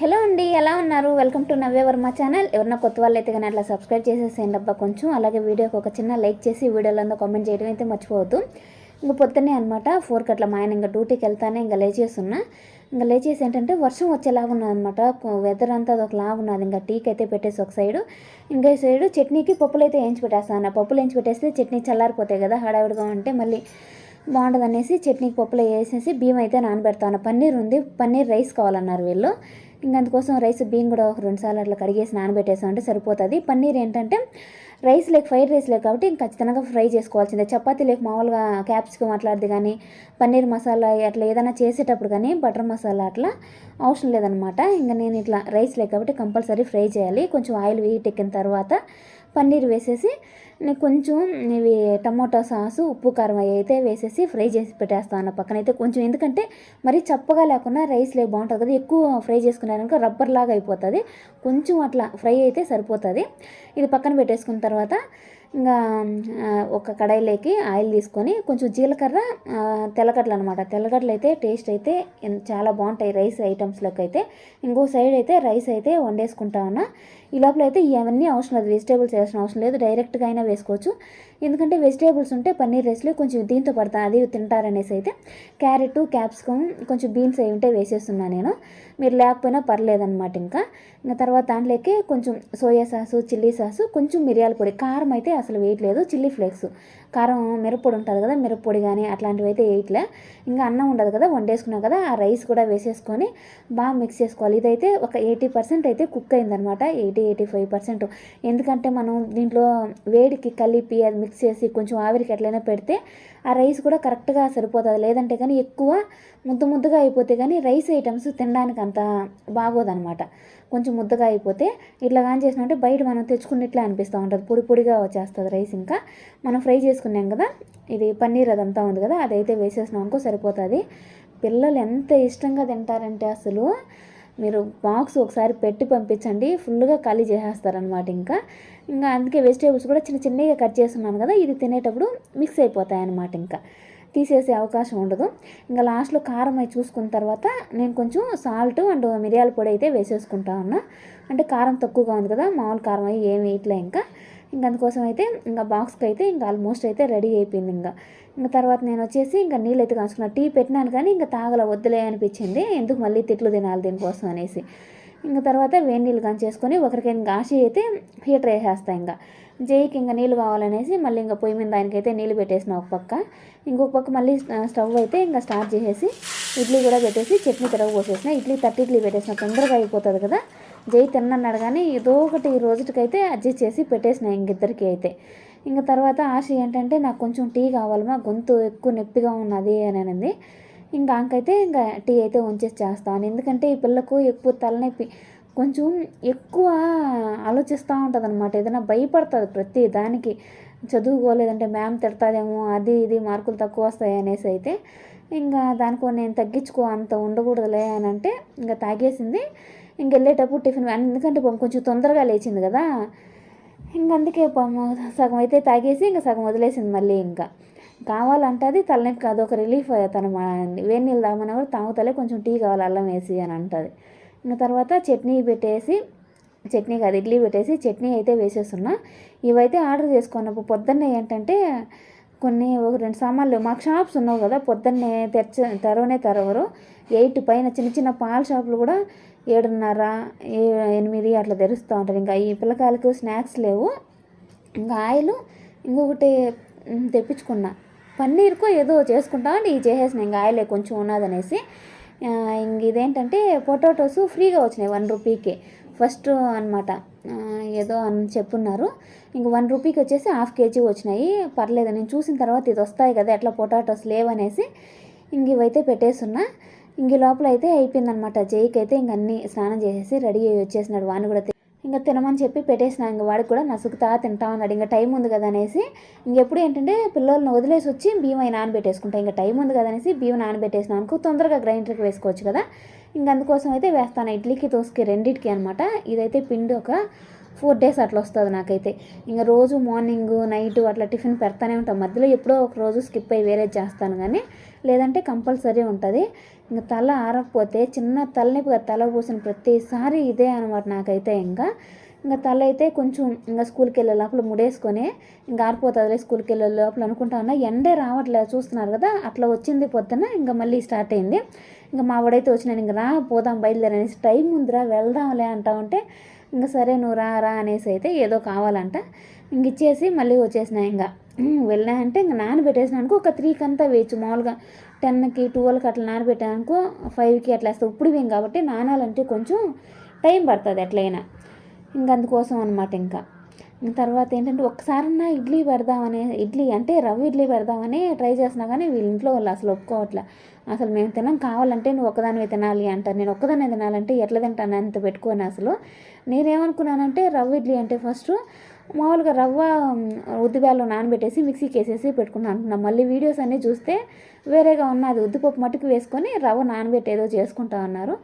Hello అండి ఎలా ఉన్నారు? వెల్కమ్ టు నవ్యవర్మ ఛానల్ ఎవరన్నా కొత్త వాళ్ళు అయితే కానీ అట్లా సబ్స్క్రైబ్ చేసేసేయండి అబ్బా కొంచెం. అలాగే వీడియోకి ఒక చిన్న లైక్ చేసి వీడియోలో కామెంట్ చేయడం అయితే మర్చిపోవద్దు. ఇంకా పొద్దున్నే అనమాట ఫోర్కి అట్లా మా ఆయన ఇంకా డ్యూటీకి వెళ్తానే ఇంకా లేచేస్తున్నా. ఇంకా లేచేసి ఏంటంటే వర్షం వచ్చేలాగా ఉన్నది అనమాట వెదర్ అంతా అది ఒకలాగా ఉన్నది. ఇంకా టీకి అయితే పెట్టేసి ఒక సైడు ఇంకా ఈ సైడు చట్నీకి పప్పులు అయితే వేయించి పెట్టేస్తాను. పప్పులు వేయించి పెట్టేస్తే చట్నీ చల్లారిపోతాయి కదా హడావిడిగా ఉంటే మళ్ళీ బాగుంటుంది అనేసి చట్నీకి పప్పులో వేసేసి బియ్యం అయితే నానబెడతాను. పన్నీర్ ఉంది పన్నీర్ రైస్ కావాలన్నారు వీళ్ళు. ఇంకా అందుకోసం రైస్ బియ్యం కూడా ఒక రెండు సార్లు అట్లా కడిగేసి నానబెట్టేసాం అంటే సరిపోతుంది. పన్నీర్ ఏంటంటే రైస్ లేక ఫ్రైడ్ రైస్ లేక కాబట్టి ఇంకా ఖచ్చితంగా ఫ్రై చేసుకోవాల్సిందే. చపాతీ లేక మామూలుగా క్యాప్సికమ్ అట్లాంటిది కానీ పన్నీర్ మసాలా అట్లా ఏదైనా చేసేటప్పుడు కానీ బటర్ మసాలా అట్లా అవసరం లేదనమాట. ఇంకా నేను ఇట్లా రైస్ లేక కాబట్టి కంపల్సరీ ఫ్రై చేయాలి. కొంచెం ఆయిల్ హీట్ ఎక్కిన తర్వాత పన్నీర్ వేసేసి కొంచెం ఇవి టమోటా సాసు ఉప్పు కారం అవి అయితే వేసేసి ఫ్రై చేసి పెట్టేస్తాను పక్కన. అయితే కొంచెం ఎందుకంటే మరీ చప్పగా లేకుండా రైస్ బాగుంటుంది కదా ఎక్కువ ఫ్రై చేసుకున్నారనుకో రబ్బర్ లాగా అయిపోతుంది. కొంచెం అట్లా ఫ్రై అయితే సరిపోతుంది. ఇది పక్కన పెట్టేసుకున్న తర్వాత ఇంకా ఒక కడాయిలోకి ఆయిల్ తీసుకొని కొంచెం జీలకర్ర తెల్లగడ్డలు అనమాట తెల్లగడ్డలు అయితే టేస్ట్ అయితే చాలా బాగుంటాయి రైస్ ఐటమ్స్లోకి అయితే ఇంకో సైడ్ అయితే రైస్ అయితే వండేసుకుంటా ఉన్నా. ఈ లోపల అయితే ఇవన్నీ అవసరం లేదు. వెజిటేబుల్స్ వేసిన అవసరం లేదు. డైరెక్ట్గా అయినా వేసుకోవచ్చు. ఎందుకంటే వెజిటేబుల్స్ ఉంటే పన్నీర్ రైస్లో కొంచెం దీంతో పడతా అది తింటారనేసి అయితే క్యారెట్ క్యాప్సికమ్ కొంచెం బీన్స్ అవి ఉంటే వేసేస్తున్నా నేను. మీరు లేకపోయినా పర్లేదన్నమాట ఇంకా. ఇంకా తర్వాత దాంట్లోకి కొంచెం సోయా సాసు చిల్లీ సాసు కొంచెం మిరియాల పొడి. కారం అయితే అసలు వేయట్లేదు. Chilli flakes. కారం మిరప్పొడి ఉంటుంది కదా మిరప్పొడి కానీ అట్లాంటివి అయితే వేయట్లే. ఇంకా అన్నం ఉండదు కదా వండేసుకున్నాం కదా ఆ రైస్ కూడా వేసేసుకొని బాగా మిక్స్ చేసుకోవాలి. ఇదైతే ఒక ఎయిటీ పర్సెంట్ అయితే కుక్ అయిందనమాట ఎయిటీ ఎయిటీ ఫైవ్ పర్సెంట్. ఎందుకంటే మనం దీంట్లో వేడికి కలిపి అది మిక్స్ చేసి కొంచెం ఆవిరికి ఎట్లయినా పెడితే ఆ రైస్ కూడా కరెక్ట్గా సరిపోతుంది. లేదంటే కానీ ఎక్కువ ముద్ద ముద్దగా అయిపోతే కానీ రైస్ ఐటమ్స్ తినడానికి అంత బాగోదనమాట. కొంచెం ముద్దగా అయిపోతే ఇట్లా కానీ చేసినట్టే బయట మనం తెచ్చుకున్నట్లే అనిపిస్తూ ఉంటుంది. పొడి పొడిగా వచ్చేస్తుంది రైస్ ఇంకా. మనం ఫ్రై చేసుకున్నాం కదా ఇది పన్నీర్ అదంతా ఉంది కదా అదైతే వేసేసినాం అనుకో సరిపోతుంది. పిల్లలు ఎంత ఇష్టంగా తింటారంటే అసలు మీరు బాక్స్ ఒకసారి పెట్టి పంపించండి. ఫుల్గా ఖాళీ చేసేస్తారనమాట ఇంకా. ఇంకా అందుకే వెజిటేబుల్స్ కూడా చిన్న చిన్నగా కట్ చేస్తున్నాను కదా ఇది తినేటప్పుడు మిక్స్ అయిపోతాయి అన్నమాట ఇంకా. తీసేసే అవకాశం ఉండదు. ఇంకా లాస్ట్లో కారం అయి చూసుకున్న తర్వాత నేను కొంచెం సాల్ట్ అండ్ మిరియాల పొడి అయితే వేసేసుకుంటా ఉన్నా. అంటే కారం తక్కువగా ఉంది కదా మామూలు కారం అయ్యి ఏమి వేయట్లే ఇంకా. ఇంకా అందుకోసం అయితే ఇంకా బాక్స్కి అయితే ఇంకా ఆల్మోస్ట్ అయితే రెడీ అయిపోయింది ఇంకా. ఇంకా తర్వాత నేను వచ్చేసి ఇంకా నీళ్ళు అయితే కాసుకున్నా టీ పెట్టినాను కానీ ఇంకా తాగల వద్దులే అనిపించింది. ఎందుకు మళ్ళీ తిట్లు తినాలి దీనికోసం అనేసి. ఇంకా తర్వాత వేడి నీళ్ళు కానీ చేసుకొని ఒకరికి ఇంకా ఆశ అయితే హీటర్ వేసేస్తా ఇంకా. జైకి ఇంకా నీళ్ళు కావాలనేసి మళ్ళీ ఇంకా పొయ్యి మీద ఆయనకైతే నీళ్ళు పెట్టేసిన ఒక పక్క. ఇంకొక పక్క మళ్ళీ స్టవ్ అయితే ఇంకా స్టార్ట్ చేసేసి ఇడ్లీ కూడా పెట్టేసి చట్నీ తిరగ పోసేసిన. ఇడ్లీ తట్టి ఇడ్లీ పెట్టేసిన. తొందరగా అయిపోతుంది కదా. జై తిన్నన్నాడు కానీ ఏదో ఒకటి ఈ రోజుకైతే అడ్జస్ట్ చేసి పెట్టేసిన ఇంకిద్దరికి అయితే. ఇంకా తర్వాత ఆశ ఏంటంటే నాకు కొంచెం టీ కావాలమా గొంతు ఎక్కువ నొప్పిగా ఉన్నది అని అనింది. ఇంకా ఆంకైతే ఇంకా టీ అయితే ఉంచేసి చేస్తాను. ఎందుకంటే ఈ పిల్లకు ఎక్కువ తలనొప్పి కొంచెం ఎక్కువ ఆలోచిస్తూ ఉంటుంది అనమాట ఏదైనా భయపడుతుంది ప్రతి దానికి. చదువుకోలేదంటే మ్యామ్ తిడతాదేమో అది ఇది మార్కులు తక్కువ వస్తాయి అనేసి అయితే ఇంకా దానికో నేను తగ్గించుకో అంత ఉండకూడదులే అని అంటే ఇంకా తాగేసింది. ఇంక వెళ్ళేటప్పుడు టిఫిన్ ఎందుకంటే పాపం కొంచెం తొందరగా లేచింది కదా. ఇంక అందుకే పాము సగం అయితే తాగేసి ఇంకా సగం వదిలేసింది మళ్ళీ ఇంకా. కావాలంటది తలనొప్పి కాదు ఒక రిలీఫ్ తన వేడి నీళ్ళు తాగమన్నా కూడా తాగుతలే కొంచెం టీ కావాలి అల్లం వేసి అని అంటుంది. ఇంకా తర్వాత చట్నీ పెట్టేసి చట్నీ కాదు ఇడ్లీ పెట్టేసి చట్నీ అయితే వేసేస్తున్నా. ఇవైతే ఆర్డర్ చేసుకున్నప్పుడు పొద్దున్నే ఏంటంటే కొన్ని ఒక రెండు సామాన్లు మాకు షాప్స్ ఉన్నావు కదా పొద్దున్నే తెరచ తెరవనే తెరవరు. ఎయిట్ పైన చిన్న చిన్న పాల షాపులు కూడా ఏడున్నర ఎనిమిది అట్లా తెరుస్తూ ఉంటారు. ఇంకా ఈ పిల్లకాయలకు స్నాక్స్ లేవు. ఇంకా ఆయిల్ ఇంకొకటి తెప్పించుకున్నా. పన్నీర్కో ఏదో చేసుకుంటా అంటే ఇది చేసేసిన ఇంకా ఆయిలే కొంచెం ఉన్నదనేసి. ఇంక ఇదేంటంటే పొటాటోస్ ఫ్రీగా వచ్చినాయి వన్ రూపీకి. ఫస్ట్ అనమాట ఏదో అని చెప్పున్నారు. ఇంక వన్ రూపీకి వచ్చేసి హాఫ్ కేజీ వచ్చినాయి. పర్లేదు నేను చూసిన తర్వాత ఇది వస్తాయి కదా ఎట్లా పొటాటోస్ లేవనేసి ఇంక ఇవైతే పెట్టేస్తున్నా. ఇంక లోపల అయితే అయిపోయిందనమాట జైకి అయితే ఇంక అన్నీ స్నానం చేసేసి రెడీ అయ్యి వచ్చేసినాడు వాని కూడా ఇంకా తినమని చెప్పి పెట్టేసిన ఇంక వాడికి కూడా నసుకుతా తింటా ఉన్నాడు. ఇంకా టైం ఉంది కదా అనేసి ఇంకెప్పుడు ఏంటంటే పిల్లల్ని వదిలేసి వచ్చి బియ్యం అయి నానబెట్టేసుకుంటా. ఇంకా టైం ఉంది కదా అనేసి బియ్యం నానబెట్టేసిన అనుకో తొందరగా గ్రైండర్కి వేసుకోవచ్చు కదా. ఇంక అందుకోసం అయితే వేస్తాను. ఇడ్లీకి దోసకి రెండింటికి అనమాట ఇదైతే పిండి ఒక ఫోర్ డేస్ అట్లా వస్తుంది నాకైతే. ఇంకా రోజు మార్నింగ్ నైట్ అట్లా టిఫిన్ పెడతానే ఉంటాం. మధ్యలో ఎప్పుడో ఒక రోజు స్కిప్ అయ్యి వేరే చేస్తాను కానీ లేదంటే కంపల్సరీ ఉంటుంది. ఇంకా తల ఆరకపోతే చిన్న తలనొప్పిగా తల పూసిన ప్రతిసారి ఇదే అనమాట నాకైతే ఇంకా ఇంకా తల అయితే కొంచెం ఇంకా స్కూల్కి వెళ్ళే లోపల ముడేసుకొని ఇంకా ఆరిపోతుందిలే స్కూల్కి వెళ్ళే లోపల అనుకుంటా ఉన్నా ఎండే రావట్లేదు చూస్తున్నారు కదా అట్లా వచ్చింది పొద్దున ఇంకా మళ్ళీ స్టార్ట్ అయింది. ఇంకా మా వాడైతే వచ్చినాను ఇంకా రా పోదాం బయలుదేరనేసి టైం ముందురా వెళ్దాంలే అంటా ఉంటే ఇంకా సరే నువ్వు రా రా అనేసి అయితే ఏదో కావాలంట. ఇంక ఇచ్చేసి మళ్ళీ వచ్చేసిన ఇంకా. వెళ్ళినా అంటే ఇంకా నానబెట్టేసిన అనుకో ఒక త్రీకి అంతా వేయచ్చు. మామూలుగా టెన్కి ట్వెల్వ్కి అట్లా నానబెట్టాను అనుకో ఫైవ్కి అట్లా వేస్తాం. ఇప్పుడు వేయం కాబట్టి నానాలంటే కొంచెం టైం పడుతుంది ఎట్లయినా. ఇంక అందుకోసం అనమాట ఇంకా. తర్వాత ఏంటంటే ఒక్కసారన్నా ఇడ్లీ పెడదామనే ఇడ్లీ అంటే రవ్వ ఇడ్లీ పెడదామని ట్రై చేసినా కానీ వీళ్ళ ఇంట్లో వాళ్ళు అసలు ఒప్పుకోవట్లే. అసలు మేము తినం కావాలంటే నువ్వు ఒక్కదానివే తినాలి అంటారు నేను ఒక్కదానే తినాలంటే ఎట్లా తింటాను అంత పెట్టుకోని అసలు. నేనేమనుకున్నానంటే రవ్వ ఇడ్లీ అంటే ఫస్ట్ మామూలుగా రవ్వ ఉద్దిబ్యాలు నానబెట్టేసి మిక్సీకి వేసేసి పెట్టుకున్నాను అంటున్నా మళ్ళీ వీడియోస్ అన్నీ చూస్తే వేరేగా ఉన్నది ఉద్దిపప్పు మట్టుకు వేసుకొని రవ్వ నానబెట్టి ఏదో చేసుకుంటా ఉన్నారు.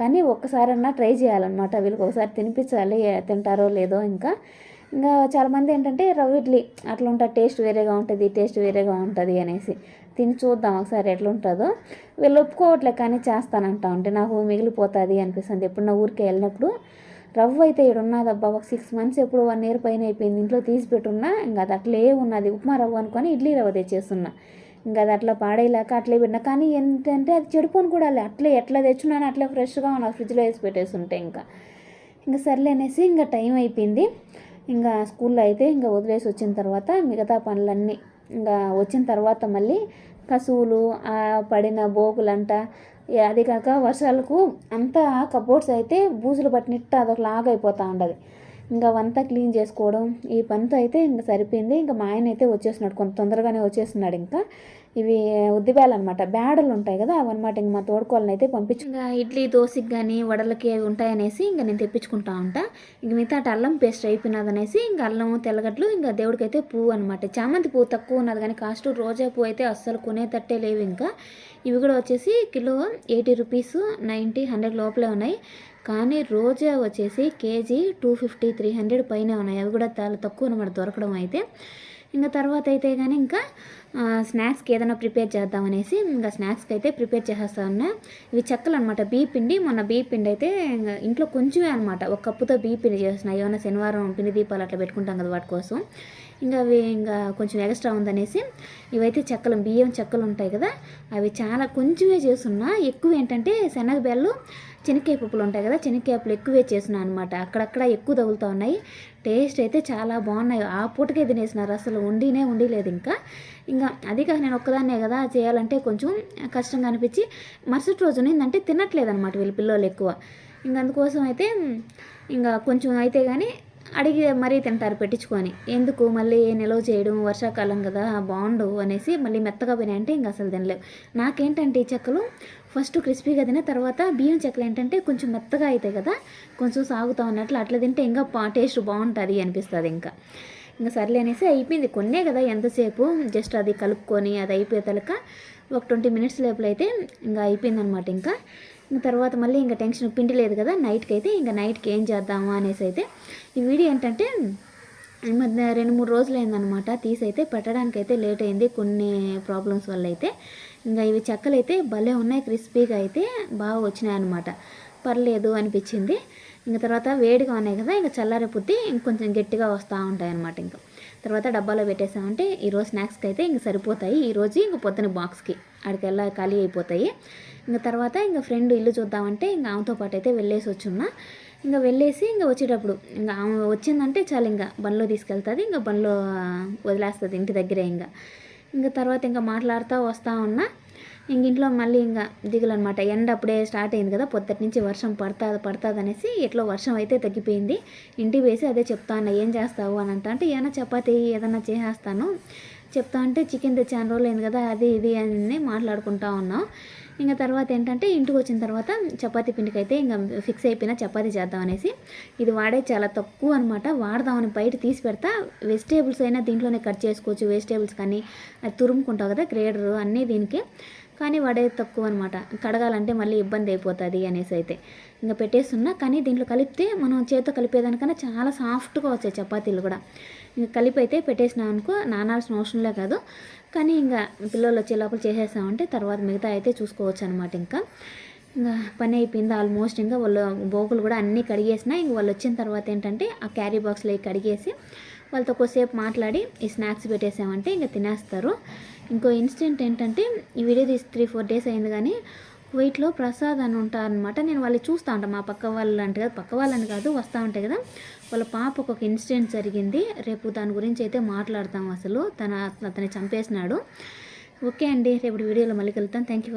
కానీ ఒక్కసారన్నా ట్రై చేయాలన్నమాట. వీళ్ళకి ఒకసారి తినిపించాలి తింటారో లేదో ఇంకా. ఇంకా చాలామంది ఏంటంటే రవ్వ ఇడ్లీ అట్లా ఉంటుంది టేస్ట్ వేరేగా ఉంటుంది టేస్ట్ వేరేగా ఉంటుంది అనేసి. తిని చూద్దాం ఒకసారి ఎట్లా ఉంటుందో. వీళ్ళు ఒప్పుకోవట్లే కానీ చేస్తానంటా ఉంటే నాకు మిగిలిపోతుంది అనిపిస్తుంది. ఎప్పుడు నా ఊరికి వెళ్ళినప్పుడు రవ్వ అయితే ఇక్కడ ఉన్నదబ్బా ఒక సిక్స్ మంత్స్ ఎప్పుడు వన్ ఇయర్ పైన అయిపోయింది. ఇంట్లో తీసి పెట్టున్నా ఇంకా అది అట్లే ఉన్నది. ఉప్మా రవ్వ అనుకొని ఇడ్లీ రవ్వ తెచ్చేస్తున్నా. ఇంకా అది అట్లా పాడేలాక అట్లే పెట్టినా. కానీ ఏంటంటే అది చెడిపోను కూడా అట్లే ఎట్లా తెచ్చున్నాను అట్లే ఫ్రెష్గా ఉన్న ఫ్రిడ్జ్లో వేసి పెట్టేస్తుంటే ఇంకా. ఇంకా సర్లే అనేసి ఇంకా టైం అయిపోయింది. ఇంకా స్కూల్లో అయితే ఇంకా వదిలేసి వచ్చిన తర్వాత మిగతా పనులన్నీ ఇంకా వచ్చిన తర్వాత మళ్ళీ కసువులు ఆ పడిన బోకులంట అది కాక వర్షాలకు అంతా కబోర్డ్స్ అయితే బూజులు పట్టినట్టు అదొక లాగా అయిపోతూ ఉండదు. ఇంకా అవంతా క్లీన్ చేసుకోవడం ఈ పనితో అయితే ఇంకా సరిపోయింది. ఇంకా మా ఆయన అయితే వచ్చేస్తున్నాడు కొంత తొందరగానే వచ్చేస్తున్నాడు ఇంకా. ఇవి ఉద్దిబేలు అనమాట బేడలు ఉంటాయి కదా అవన్నమాట ఇంక మా తోడుకోవాలని అయితే పంపించు. ఇంకా ఇడ్లీ దోశకి కానీ వడలకి అవి ఉంటాయనేసి ఇంకా నేను తెప్పించుకుంటా ఉంటా. ఇంక మిగతా అటు అల్లం పేస్ట్ అయిపోయినదనేసి ఇంకా అల్లం తెల్లగడ్డలు ఇంకా దేవుడికి అయితే పువ్వు అనమాట చామంతి పువ్వు తక్కువ ఉన్నది కానీ కాస్ట్ రోజా పువ్వు అయితే అస్సలు కొనేటట్టే లేవు ఇంకా. ఇవి కూడా వచ్చేసి kilo eighty rupees ninety hundred లోపలే ఉన్నాయి. కానీ రోజా వచ్చేసి KG two fifty three hundred పైన ఉన్నాయి. అవి కూడా చాలా తక్కువ అనమాట దొరకడం అయితే. ఇంకా తర్వాత అయితే కానీ ఇంకా స్నాక్స్కి ఏదైనా ప్రిపేర్ చేద్దామనేసి ఇంకా స్నాక్స్కి అయితే ప్రిపేర్ చేసేస్తా ఉన్నా. ఇవి చెక్కలు అనమాట. బియ్య పిండి మొన్న బీ పిండి అయితే ఇంకా ఇంట్లో కొంచెమే అనమాట. ఒక కప్పుతో బీ పిండి చేసిన ఏమైనా శనివారం పిండి దీపాలు అట్లా పెట్టుకుంటాం కదా వాటి కోసం. ఇంకా అవి ఇంకా కొంచెం ఎక్స్ట్రా ఉందనేసి ఇవైతే చెక్కలు బియ్యం చెక్కలు ఉంటాయి కదా అవి చాలా కొంచెమే చేస్తున్నా. ఎక్కువ ఏంటంటే శనగ బెల్లు చెనక్కాయ పప్పులు ఉంటాయి కదా చెనక్కాయ పప్పులు ఎక్కువే చేసినా అనమాట అక్కడక్కడ ఎక్కువ తగులుతూ ఉన్నాయి. టేస్ట్ అయితే చాలా బాగున్నాయి. ఆ పూటకే తినేసినారు. అసలు ఉండినే ఉండిలేదు ఇంకా. ఇంకా అది కాక నేను ఒక్కదాన్నే కదా చేయాలంటే కొంచెం కష్టంగా అనిపించి మరుసటి రోజు ఏంటంటే తినట్లేదు అనమాట వీళ్ళ పిల్లలు ఎక్కువ. ఇంకా అందుకోసం అయితే ఇంకా కొంచెం అయితే కానీ అడిగి మరీ తింటారు పెట్టించుకొని. ఎందుకు? మళ్ళీ నిల్వ చేయడం? వర్షాకాలం కదా బాగుండవు అనేసి మళ్ళీ మెత్తగా పోయినాయి అంటే ఇంకా అసలు తినలేవు. నాకేంటంటే ఈ చెక్కలు ఫస్ట్ క్రిస్పీగా తిన తర్వాత బియ్యం చెక్కలు ఏంటంటే కొంచెం మెత్తగా అవుతాయి కదా కొంచెం సాగుతా ఉన్నట్లు అట్లా తింటే ఇంకా టేస్ట్ బాగుంటుంది అనిపిస్తుంది ఇంకా. ఇంకా సర్లే అనేసి అయిపోయింది. కొన్నే కదా ఎంతసేపు? జస్ట్ అది కలుపుకొని అది అయిపోయే తలక ఒక ట్వంటీ మినిట్స్ లోపల అయితే ఇంకా అయిపోయింది అనమాట ఇంకా. తర్వాత మళ్ళీ ఇంకా టెన్షన్ పిండి లేదు కదా నైట్కి అయితే ఇంకా నైట్కి ఏం చేద్దాము అనేసి అయితే ఈ వీడియో ఏంటంటే మధ్య రెండు మూడు రోజులు అయిందనమాట తీసి అయితే పెట్టడానికి అయితే లేట్ అయింది కొన్ని ప్రాబ్లమ్స్ వల్ల అయితే ఇంకా ఇవి చెక్కలు అయితే భలే ఉన్నాయి క్రిస్పీగా అయితే బాగా వచ్చినాయి అనమాట పర్లేదు అనిపించింది. ఇంకా తర్వాత వేడిగా ఉన్నాయి కదా ఇంకా చల్లారే పుద్ది ఇంకొంచెం గట్టిగా వస్తూ ఉంటాయి అనమాట ఇంకా. తర్వాత డబ్బాలో పెట్టేసామంటే ఈరోజు స్నాక్స్కి అయితే ఇంక సరిపోతాయి ఈరోజు ఇంక పొద్దున బాక్స్కి ఆడికెల్లా ఖాళీ అయిపోతాయి. ఇంకా తర్వాత ఇంకా ఫ్రెండ్ ఇల్లు చూద్దామంటే ఇంకా ఆమెతో పాటు అయితే వెళ్ళేసి వచ్చున్నా. ఇంకా వెళ్ళేసి ఇంకా వచ్చేటప్పుడు ఇంకా ఆమె వచ్చిందంటే చాలు ఇంకా బండ్లో తీసుకెళ్తుంది ఇంకా బండ్లో వదిలేస్తుంది ఇంటి దగ్గరే ఇంకా. ఇంకా తర్వాత ఇంకా మాట్లాడుతూ వస్తూ ఉన్నా. ఇంక ఇంట్లో మళ్ళీ ఇంకా దిగులనమాట. ఎండ అప్పుడే స్టార్ట్ అయింది కదా పొద్దుటి నుంచి వర్షం పడుతుంది పడుతుంది అనేసి ఎట్లో వర్షం అయితే తగ్గిపోయింది. ఇంటికి వేసి అదే చెప్తా అన్న ఏం చేస్తావు? అని అంటే ఏమైనా చపాతీ ఏదైనా చేసేస్తాను. చెప్తా అంటే చికెన్ తెచ్చాను రోజులు అయింది కదా అది ఇది అని మాట్లాడుకుంటా ఉన్నాం. ఇంకా తర్వాత ఏంటంటే ఇంటికి వచ్చిన తర్వాత చపాతీ పిండికి అయితే ఇంకా ఫిక్స్ అయిపోయిన చపాతీ చేద్దాం అనేసి ఇది వాడే చాలా తక్కువ అనమాట వాడదామని బయట తీసి పెడతా. వెజిటేబుల్స్ అయినా దీంట్లోనే కట్ చేసుకోవచ్చు. వెజిటేబుల్స్ కానీ అది తురుముకుంటావు కదా గ్రేడరు అన్నీ దీనికి. కానీ వడే తక్కువ అనమాట కడగాలంటే మళ్ళీ ఇబ్బంది అయిపోతుంది అనేసి అయితే. ఇంకా పెట్టేస్తున్నా కానీ దీంట్లో కలిపితే మనం చేతితో కలిపేదానికన్నా చాలా సాఫ్ట్గా వచ్చాయి చపాతీలు కూడా. ఇంకా కలిపి అయితే పెట్టేసినాం అనుకో నానాల్సిన అవసరంలే కాదు. కానీ ఇంకా పిల్లలు వచ్చే లోపల చేసేసామంటే తర్వాత మిగతా అయితే చూసుకోవచ్చు అనమాట ఇంకా. ఇంకా పని అయిపోయింది ఆల్మోస్ట్. ఇంకా వాళ్ళు బోకులు కూడా అన్నీ కడిగేసిన ఇంక వాళ్ళు వచ్చిన తర్వాత ఏంటంటే ఆ క్యారీ బాక్స్లో కడిగేసి వాళ్ళతో కొద్దిసేపు మాట్లాడి ఈ స్నాక్స్ పెట్టేసామంటే ఇంకా తినేస్తారు. ఇంకో ఇన్సిడెంట్ ఏంటంటే ఈ వీడియో తీసి త్రీ ఫోర్ డేస్ అయింది కానీ వెయిట్లో ప్రసాద్ అని ఉంటారనమాట నేను వాళ్ళు చూస్తూ ఉంటాను మా పక్క వాళ్ళు అంటే కదా పక్క వాళ్ళని కాదు వస్తూ ఉంటాయి కదా. వాళ్ళ పాపకు ఒక ఇన్సిడెంట్ జరిగింది. రేపు దాని గురించి అయితే మాట్లాడతాం అసలు. తన అతన్ని చంపేసినాడు. ఓకే అండి రేపు వీడియోలో మళ్ళీ కలుద్దాం. Thank you